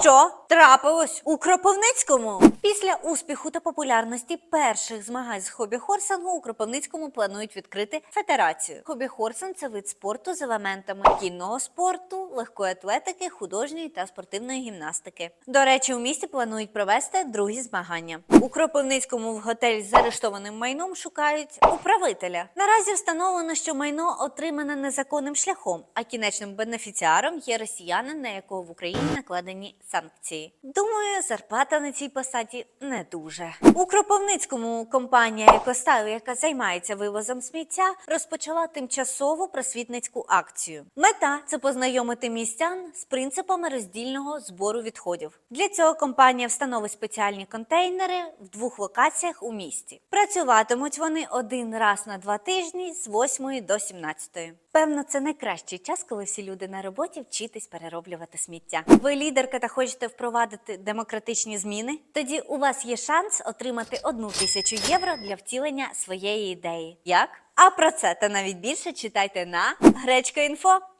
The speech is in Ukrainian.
Що трапилось у Кропивницькому? Після успіху та популярності перших змагань з хобі-хорсингу у Кропивницькому планують відкрити федерацію. Хобі-хорсинг – це вид спорту з елементами кінного спорту, легкої атлетики, художньої та спортивної гімнастики. До речі, у місті планують провести другі змагання. У Кропивницькому в готель з арештованим майном шукають управителя. Наразі встановлено, що майно отримане незаконним шляхом, а кінечним бенефіціаром є росіянин, на якого в Україні накладені санкції. Думаю, зарплата на цій посаді не дуже. У Кропивницькому компанія «Екостайл», яка займається вивозом сміття, розпочала тимчасову просвітницьку акцію. Мета це познайомити містян з принципами роздільного збору відходів. Для цього компанія встановить спеціальні контейнери в двох локаціях у місті. Працюватимуть вони один раз на два тижні з 8 до 17. Певно, це найкращий час, коли всі люди на роботі вчитись перероблювати сміття. Ви лідерка та хочете впровадити демократичні зміни? Тоді у вас є шанс отримати одну тисячу євро для втілення своєї ідеї. Як? А про це та навіть більше читайте на Гречка.Інфо.